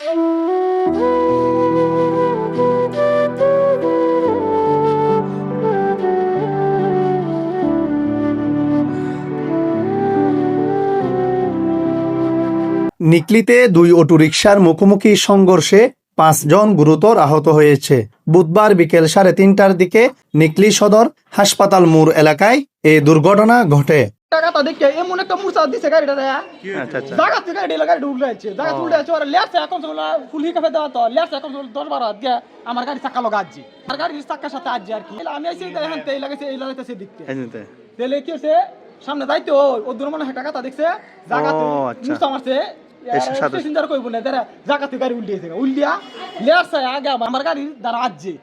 নিকলিতে দুই অটোরিকশার মুখোমুখি সংঘর্ষে পাঁচজন গুরুতর আহত হয়েছে। বুধবার বিকেল সাড়ে তিনটার দিকে নিকলি সদর হাসপাতাল মোড় এলাকায় এই দুর্ঘটনা ঘটে। টাকাটা দেখে এমন একটা মুরসা দিছে গাড়িটা রে আচ্ছা আচ্ছা। জায়গা থেকে গাড়ি গাড়ি উল্টে যাচ্ছে জায়গা উল্টে যাচ্ছে ওরা লেফট এখন চলে ফুল হিকাফে দেওয়া তো লেফট এখন চলে দশ বারো দিয়ে আমার গাড়ি চাকা লগা আজজি আর গাড়ির চাকার সাথে আজজি আর কি। আমি এসে এখান থেকে লাগাইছে এই লাগাইতেছে দেখতে তাহলে কি হচ্ছে সামনে যাইতো ও দূর মনে হয় টাকাটা দেখছে জায়গা ও, আচ্ছা। মুরসা মারছে। এসে সাথে- প্যাসেঞ্জার কইব না তারা জায়গা থেকে গাড়ি উল্টে গেছে। উল্টিয়া লেফট আগে আমার গাড়ি দ্বারা আজজি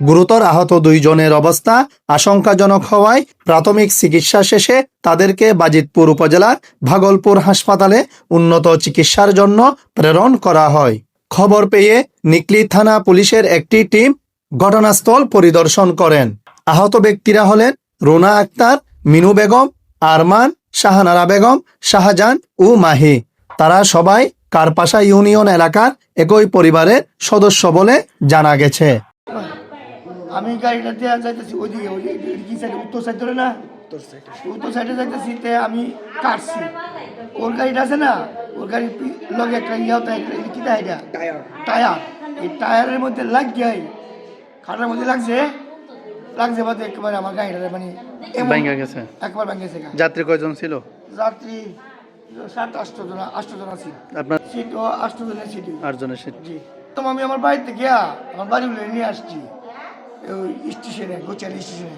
গুরুতর আহত দুইজনের অবস্থা আশঙ্কাজনক হওয়ায় প্রাথমিক চিকিৎসা শেষে তাদেরকে বাজিতপুর উপজেলার ভাগলপুর হাসপাতালে উন্নত চিকিৎসার জন্য প্রেরণ করা হয়। খবর পেয়ে নিকলি থানা পুলিশের একটি টিম ঘটনাস্থল পরিদর্শন করেন। আহত ব্যক্তিরা হলেন রুনা আক্তার, মিনু বেগম, আরমান, শাহানারা বেগম, শাহজাহান ও মাহি। তারা সবাই কারপাশা ইউনিয়ন এলাকার একই পরিবারের সদস্য বলে জানা গেছে। আমি গাড়িটা দিয়ে যাইতেছি ওইদিকে ওই কি সাইডে উত্তর সাইড ধরে না? উত্তর সাইডে। যাইতেছি তে আমি কাটছি। ওর গাড়িটা আছে না? ওর গাড়ির লগে একটা ইয়া কি এটা টায়ার এই টায়ারের মধ্যে লাগ গিয়ে খাটার মধ্যে লাগছে? লাগছে বাদে একেবারে আমার গাড়িটা মানে ভেঙে গেছে। একবার ভেঙে গেছে যাত্রী কয়জন ছিল? যাত্রী সাত আষ্ট জন আষ্ট জন আছি। আপনার সিট ও আষ্ট জনের সিট আটজনের সিট। জি। তো আমি আমার বাড়িতে গিয়া আমার বাড়ি নিয়ে আসছি। স্টেশনে স্টেশনে।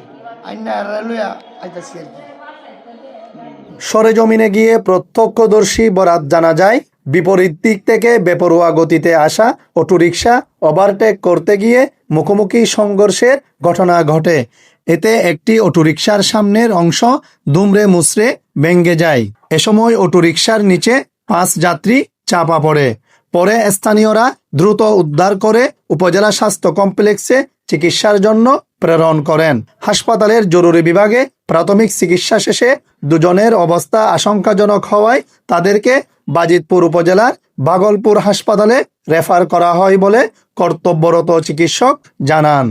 সরেজমিনে গিয়ে প্রত্যক্ষদর্শী বরাত জানা যায়, বিপরীত দিক থেকে বেপরোয়া গতিতে আসা অটোরিকশা ওভারটেক করতে গিয়ে মুখোমুখি সংঘর্ষের ঘটনা ঘটে। এতে একটি অটোরিকশার সামনের অংশ দুমড়ে মুচড়ে ভেঙ্গে যায়। এ সময় অটোরিকশার নিচে পাঁচ যাত্রী চাপা পড়ে। পরে স্থানীয়রা দ্রুত উদ্ধার করে উপজেলা স্বাস্থ্য কমপ্লেক্সে চিকিৎসার জন্য প্রেরণ করেন। হাসপাতালের জরুরি বিভাগে প্রাথমিক চিকিৎসা শেষে দুজনের অবস্থা আশঙ্কাজনক হওয়ায় তাদেরকে বাজিতপুর উপজেলার বাগলপুর হাসপাতালে রেফার করা হয় বলে কর্তব্যরত চিকিৎসক জানান।